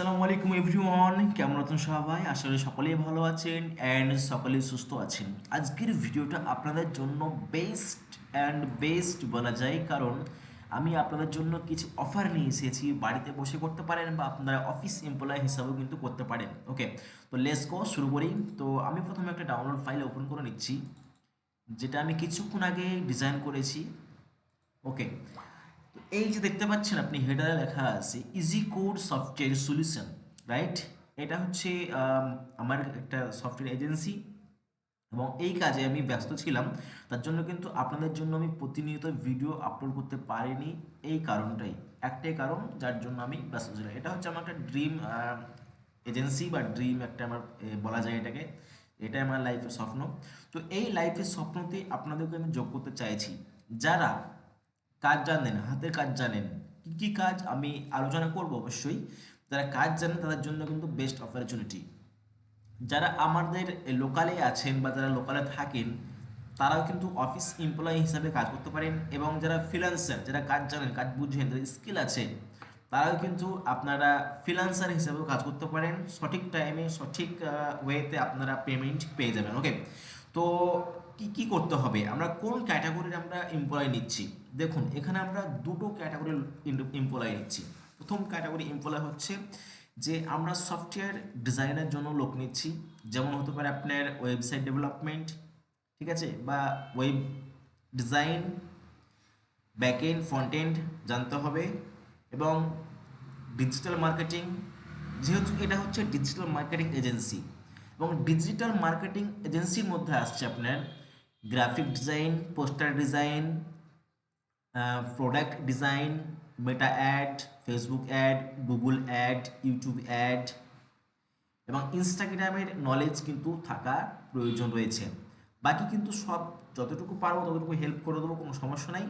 আসসালামু আলাইকুম এভরিওয়ান, কেমন আছেন সবাই? আশা করি সকলেই ভালো আছেন অ্যান্ড সকলেই সুস্থ আছেন। আজকের ভিডিওটা আপনাদের জন্য বেস্ট অ্যান্ড বেস্ট বলা যায়, কারণ আমি আপনাদের জন্য কিছু অফার নিয়ে এসেছি। বাড়িতে বসে করতে পারেন বা আপনারা অফিস এমপ্লয় হিসাবেও কিন্তু করতে পারেন ওকে তো লেস গো শুরু করি। তো আমি প্রথমে একটা ডাউনলোড ফাইল ওপেন করে নিচ্ছি, যেটা আমি কিছুক্ষণ আগে ডিজাইন করেছি ওকে এই যে দেখতে পাচ্ছেন আপনি হেডারে লেখা আছে easy code software solution right এটা হচ্ছে আমার একটা সফটওয়্যার এজেন্সি এবং এই কাজে আমি ব্যস্ত ছিলাম। তার জন্য কিন্তু আপনাদের জন্য আমি প্রতিনিয়ত ভিডিও আপলোড করতে পারিনি এই কারণটাই। একটাই কারণ, যার জন্য আমি ব্যস্ত ছিলাম। এটা হচ্ছে আমার একটা ড্রিম এজেন্সি বা ড্রিম একটা আমার বলা যায় এটাকে। এটাই আমার লাইফের স্বপ্ন। তো এই লাইফের স্বপ্নতে আপনাদেরকে আমি যোগ করতে চাইছি। যারা কাজ জানেন হাতের কাজ জানেন। কি কি কাজ আমি আলোচনা করব? অবশ্যই যারা কাজ জানেন তাদের জন্য কিন্তু বেস্ট অপরচুনিটি যারা আমাদের লোকালে আছেন বা যারা লোকালে থাকেন, তারাও কিন্তু অফিস এমপ্লয়ি হিসাবে কাজ করতে পারেন এবং যারা ফ্রিল্যান্সার যারা কাজ জানেন, কাজ বুঝেন, যাদের স্কিল আছে, তারাও কিন্তু আপনারা ফ্রিল্যান্সার হিসাবেও কাজ করতে পারেন। সঠিক টাইমে সঠিক ওয়েতে আপনারা পেমেন্ট পেয়ে যাবেন ওকে তো কি কি করতে হবে? আমরা কোন ক্যাটাগরির আমরা এমপ্লয় নিচ্ছি? দেখুন, এখানে আমরা দুটো ক্যাটাগরির এমপ্লয় নিচ্ছি। প্রথম ক্যাটাগরি এমপ্লয় হচ্ছে যে আমরা সফটওয়্যার ডিজাইনের জন্য লোক নিচ্ছি। যেমন হতে পারে আপনার ওয়েবসাইট ডেভেলপমেন্ট ঠিক আছে? বা ওয়েব ডিজাইন ব্যাকএন্ড ফ্রন্ট জানতে হবে। এবং ডিজিটাল মার্কেটিং যেহেতু এটা হচ্ছে ডিজিটাল মার্কেটিং এজেন্সি এবং ডিজিটাল মার্কেটিং এজেন্সির মধ্যে আসছে আপনার graphic design poster design product design Meta ad Facebook ad Google ad YouTube ad এবং ইনস্টাগ্রামের নলেজ কিন্তু থাকার প্রয়োজন রয়েছে। বাকি কিন্তু সব যতটুকু পারব ততটুকু হেল্প করে দেবো, কোনো সমস্যা নাই।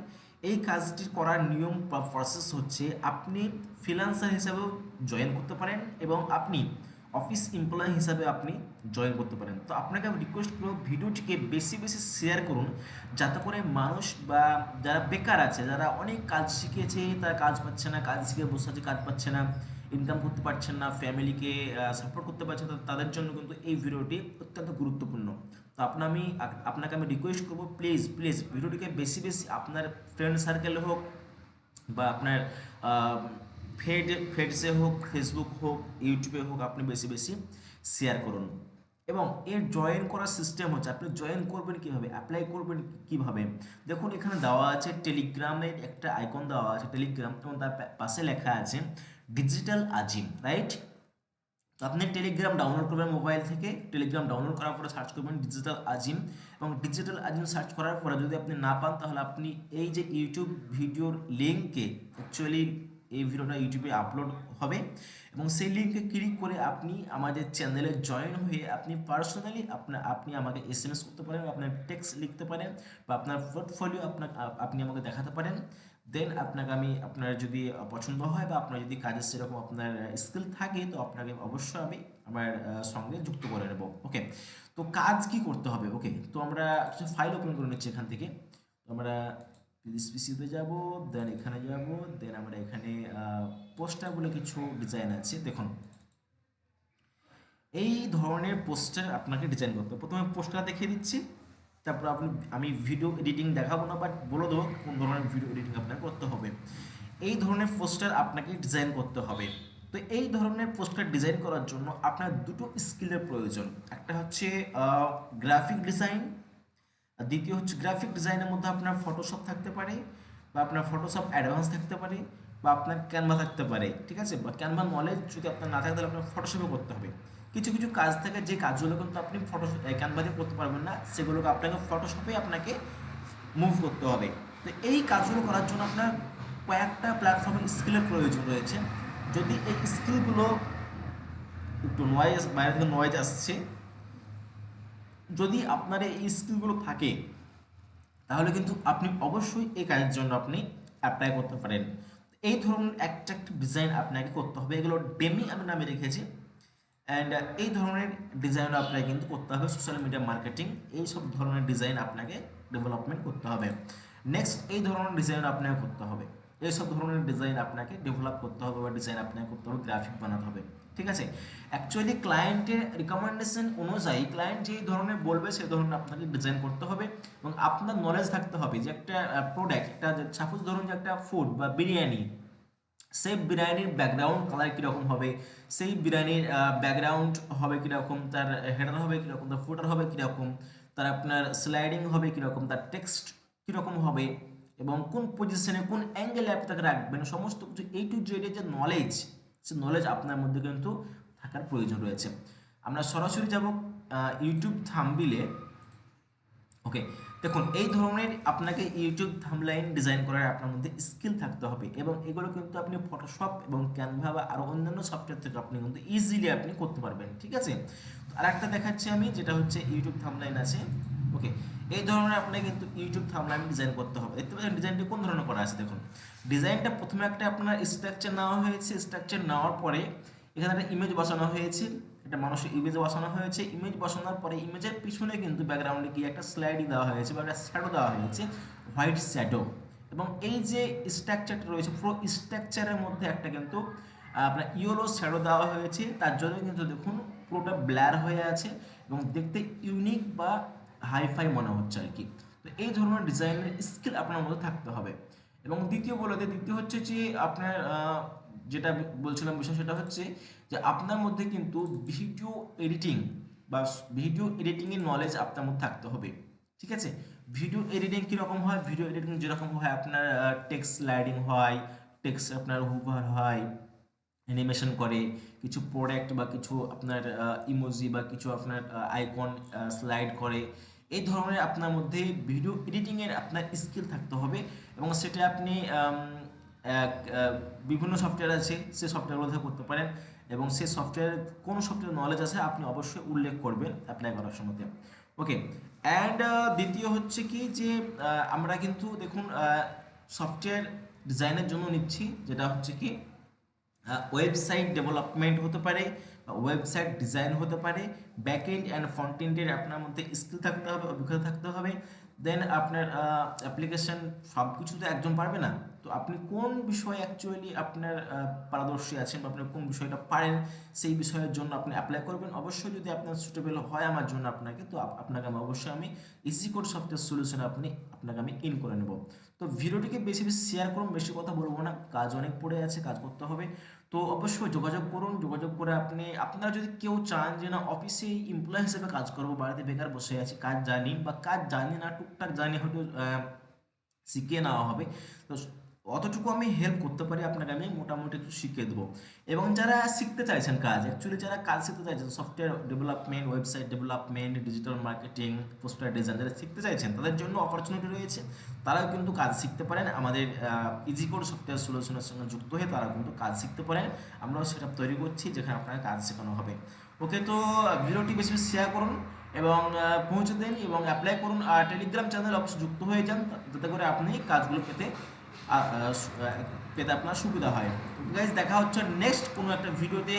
এই কাজটি করার নিয়ম বা প্রসেস হচ্ছে আপনি ফ্রিল্যান্সার হিসাবেও জয়েন করতে পারেন এবং আপনি অফিস এমপ্লয়ি হিসাবে আপনি জয়েন করতে পারেন। তো আপনাকে আমি রিকোয়েস্ট করব ভিডিওটিকে বেশি বেশি শেয়ার করুন, যাতে করে মানুষ বা যারা বেকার আছে, যারা অনেক কাজ শিখেছে, তারা কাজ পাচ্ছে না, কাজ শিখে বসে আছে, কাজ পাচ্ছে না ইনকাম করতে পারছেন না ফ্যামিলিকে সাপোর্ট করতে পারছেন না, তাদের জন্য কিন্তু এই ভিডিওটি অত্যন্ত গুরুত্বপূর্ণ। তো আপনার আমি আপনাকে আমি রিকোয়েস্ট করব প্লিজ প্লিজ ভিডিওটিকে বেশি বেশি আপনার ফ্রেন্ড সার্কেলে হোক বা আপনার ফেড ফেডসে হোক ফেসবুক হোক ইউটিউবে হোক, আপনি বেশি বেশি শেয়ার করুন। এবং এর জয়েন করার সিস্টেম হচ্ছে, আপনি জয়েন করবেন কীভাবে? অ্যাপ্লাই করবেন কীভাবে? দেখুন, এখানে দেওয়া আছে টেলিগ্রামের একটা আইকন দেওয়া আছে টেলিগ্রাম এবং তার পাশে লেখা আছে ডিজিটাল আজিম রাইট তো আপনি টেলিগ্রাম ডাউনলোড করবেন মোবাইল থেকে। টেলিগ্রাম ডাউনলোড করার পরে সার্চ করবেন ডিজিটাল আজিম এবং ডিজিটাল আজিম সার্চ করার পরে যদি আপনি না পান, তাহলে আপনি এই যে ইউটিউব ভিডিওর লিঙ্কে অ্যাকচুয়ালি এই ভিডিওটা ইউটিউবে আপলোড হবে এবং সেই লিঙ্কে ক্লিক করে আপনি আমাদের চ্যানেলে জয়েন হয়ে আপনি পার্সোনালি আপনার আপনি আমাকে এস এম এস করতে পারেন, আপনার টেক্সট লিখতে পারেন বা আপনার পোর্টফোলিও আপনার আপনি আমাকে দেখাতে পারেন। দেন আপনাকে আমি, আপনার যদি পছন্দ হয় বা আপনার যদি কাজের সেরকম আপনার স্কিল থাকে তো আপনাকে অবশ্যই আমি আমার সঙ্গে যুক্ত করে নেব। ওকে তো কাজ কি করতে হবে? ওকে তো আমরা ফাইল ওপেন করে নিচ্ছি এখান থেকে। আমরা পিসিতে যাব দেন এখানে যাব দেন আমরা এখানে পোস্টার বলে কিছু ডিজাইন আছে, দেখুন। এই ধরনের পোস্টার আপনাকে ডিজাইন করতে প্রথমে পোস্টার দেখিয়ে দিচ্ছি, তারপর আপনি, আমি ভিডিও এডিটিং দেখাবো না বাট বলে দেবো কোন ধরনের ভিডিও এডিটিং আপনাকে করতে হবে। এই ধরনের পোস্টার আপনাকে ডিজাইন করতে হবে। তো এই ধরনের পোস্টার ডিজাইন করার জন্য আপনার দুটো স্কিলের প্রয়োজন। একটা হচ্ছে গ্রাফিক ডিজাইন দ্বিতীয় হচ্ছে গ্রাফিক ডিজাইনের মধ্যে আপনার ফটোশপ থাকতে পারে বা আপনার ফটোশপ অ্যাডভান্স থাকতে পারে বা আপনার ক্যানভা থাকতে পারে, ঠিক আছে? বা ক্যানভা নলেজ যদি আপনার না থাকে তাহলে আপনার ফটোশপে করতে হবে। কিছু কিছু কাজ থাকে, যে কাজগুলো কিন্তু আপনি ফটো ক্যানভা দিয়ে করতে পারবেন না, সেগুলোকে আপনাকে ফটোশপে আপনাকে মুভ করতে হবে। তো এই কাজগুলো করার জন্য আপনার কয়েকটা প্ল্যাটফর্মের স্কিলের প্রয়োজন রয়েছে। যদি এই স্কিলগুলো একটু নয়েজ বাইরে থেকে নয়েজ আসছে যদি আপনার এই স্কিলগুলো থাকে, তাহলে কিন্তু আপনি অবশ্যই এই কাজের জন্য আপনি অ্যাপ্লাই করতে পারেন। এই ধরনের অ্যাট্রাক্টিভ ডিজাইন আপনাকে করতে হবে। এগুলো ডেমি আমি নামে রেখেছি। অ্যান্ড এই ধরনের ডিজাইন আপনাকে কিন্তু করতে হবে। সোশ্যাল মিডিয়া মার্কেটিং এই সব ধরনের ডিজাইন আপনাকে ডেভেলপমেন্ট করতে হবে। নেক্সট এই ধরনের ডিজাইন আপনাকে করতে হবে। এইসব ধরনের ডিজাইন আপনাকে ডেভেলপ করতে হবে বা ডিজাইন আপনাকে করতে হবে গ্রাফিক বানাতে হবে। ঠিক আছে? অ্যাকচুয়ালি ক্লায়েন্টের রিকমেন্ডেশন অনুযায়ী ক্লায়েন্ট যেই ধরনের বলবে, সেই ধরনের আপনাকে ডিজাইন করতে হবে এবং আপনার নলেজ থাকতে হবে যে একটা প্রোডাক্ট একটা সাপোজ ধরুন যে একটা ফুড বা বিরিয়ানি, সেই বিরিয়ানির ব্যাকগ্রাউন্ড কালার কীরকম হবে? সেই বিরিয়ানির ব্যাকগ্রাউন্ড হবে কীরকম? তার হেডার হবে কীরকম? তার ফুটার হবে কীরকম? তার আপনার স্লাইডিং হবে কীরকম? তার টেক্সট কীরকম হবে? এবং কোন পজিশনে কোন অ্যাঙ্গেলে আপনি তাকে রাখবেন? সমস্ত কিছু এই টু জেডের যে নলেজ সে নলেজ আপনার মধ্যে কিন্তু থাকার প্রয়োজন রয়েছে। আমরা সরাসরি যাব ইউটিউব থাম্বিলে ওকে দেখুন, এই ধরনের আপনাকে ইউটিউব থামলাইন ডিজাইন করার আপনার মধ্যে স্কিল থাকতে হবে এবং এগুলো কিন্তু আপনি ফটোশপ এবং ক্যানভা বা আরও অন্যান্য সফটওয়্যার থেকে আপনি কিন্তু ইজিলি আপনি করতে পারবেন, ঠিক আছে? আর একটা দেখাচ্ছি আমি, যেটা হচ্ছে ইউটিউব থামলাইন আছে। ওকে এই ধরনের আপনাকে কিন্তু ইউটিউব থামলাইন ডিজাইন করতে হবে। দেখতে পাচ্ছেন ডিজাইনটি কোন ধরনের করা আছে দেখুন। ডিজাইনটা প্রথমে একটা আপনার স্ট্রাকচার নেওয়া হয়েছে। স্ট্রাকচার নেওয়ার পরে এখানে একটা ইমেজ বসানো হয়েছে। একটা মানুষের ইমেজ বসানো হয়েছে। ইমেজ বসানোর পরে ইমেজের পিছনে কিন্তু ব্যাকগ্রাউন্ডে কি একটা স্লাইডিং দেওয়া হয়েছে বা একটা শ্যাডো দেওয়া হয়েছে। হোয়াইট শ্যাডো এবং এই যে স্ট্রাকচারটা রয়েছে, পুরো স্ট্রাকচারের মধ্যে একটা কিন্তু আপনার ইয়েলো শ্যাডো দেওয়া হয়েছে। তার জন্য কিন্তু দেখুন, পুরোটা ব্ল্যার হয়ে আছে। এবং দেখতে ইউনিক বা হাইফাই মনে হচ্ছে আর কি। তো এই ধরনের ডিজাইনের স্কিল আপনার মধ্যে থাকতে হবে। এবং দ্বিতীয় বলতে দ্বিতীয় হচ্ছে যে আপনার যেটা বলছিলাম বিষয় সেটা হচ্ছে যে আপনার মধ্যে কিন্তু ভিডিও এডিটিং বা ভিডিও এডিটিংয়ের নলেজ আপনার মধ্যে থাকতে হবে। ঠিক আছে? ভিডিও এডিটিং কীরকম হয়? ভিডিও এডিটিং যেরকম হয়, আপনার টেক্সট স্লাইডিং হয় টেক্সট আপনার হুভার হয় অ্যানিমেশন করে, কিছু প্রোডাক্ট বা কিছু আপনার ইমোজি বা কিছু আপনার আইকন স্লাইড করে। এই ধরনের আপনার মধ্যে ভিডিও এডিটিংয়ের আপনার স্কিল থাকতে হবে এবং সেটা আপনি বিভিন্ন সফটওয়্যার আছে, সে সফটওয়্যারগুলো করতে পারেন এবং সে সফটওয়্যার কোন সফটওয়্যার নলেজ আছে আপনি অবশ্যই উল্লেখ করবেন অ্যাপ্লাই করার সময়। ওকে অ্যান্ড দ্বিতীয় হচ্ছে কি যে আমরা কিন্তু দেখুন সফটওয়্যার ডিজাইনের জন্য নিচ্ছি, যেটা হচ্ছে কি ওয়েবসাইট ডেভেলপমেন্ট হতে পারে ওয়েবসাইট ডিজাইন হতে পারে ব্যাক এন্ড অ্যান্ড ফ্রন্ট এন্ডের আপনার মধ্যে স্কিল থাকতে হবে, অভিজ্ঞতা থাকতে হবে দেন আপনার অ্যাপ্লিকেশান সব কিছু তো একজন পারবে না। তো আপনি কোন বিষয়ে অ্যাকচুয়ালি আপনার পারদর্শী আছেন বা আপনি কোন বিষয়টা পারেন, সেই বিষয়ের জন্য আপনি অ্যাপ্লাই করবেন। অবশ্যই যদি আপনার সুটেবল হয় আমার জন্য আপনাকে, তো আপনাকে আমি অবশ্যই আমি ইজি কোড সফটওয়্যার সলিউশন আপনি, আপনাকে আমি ইন করে নেব। তো ভিডিওটিকে বেশি বেশি শেয়ার করুন, বেশি কথা বলব না, কাজ অনেক পড়ে আছে, কাজ করতে হবে। তো অবশ্যই যোগাযোগ করুন, যোগাযোগ করে আপনি, আপনারা যদি কেউ চান যে না অফিসে এমপ্লয় হিসেবে কাজ করব, বাড়িতে বেকার বসে আছি, কাজ জানি বা কাজ জানি না, টুকটাক জানি হয়তো শিখিয়ে নেওয়া হবে। তো অতটুকু আমি হেল্প করতে পারি আপনাকে, আমি মোটামুটি একটু শিখিয়ে দেবো। এবং যারা শিখতে চাইছেন কাজ অ্যাকচুয়ালি যারা কাজ শিখতে চাইছেন software development website development digital marketing poster design যারা শিখতে চাইছেন, তাদের জন্য অপরচুনিটি রয়েছে। তারাও কিন্তু কাজ শিখতে পারেন। আমাদের ইজি কোড সফটওয়্যার সলিউশনের সঙ্গে যুক্ত হয়ে তারা কিন্তু কাজ শিখতে পারেন। আমরাও সেটা তৈরি করছি যেখানে আপনাকে কাজ শেখানো হবে। ওকে, তো ভিডিওটি বেশি বেশি শেয়ার করুন এবং পৌঁছে দিন এবং অ্যাপ্লাই করুন। আর টেলিগ্রাম চ্যানেল অবশ্যই যুক্ত হয়ে যান যাতে করে আপনি কাজগুলো পেতে পেতে আপনার সুবিধা হয়। গাইজ দেখা হচ্ছে নেক্সট কোনো একটা ভিডিওতে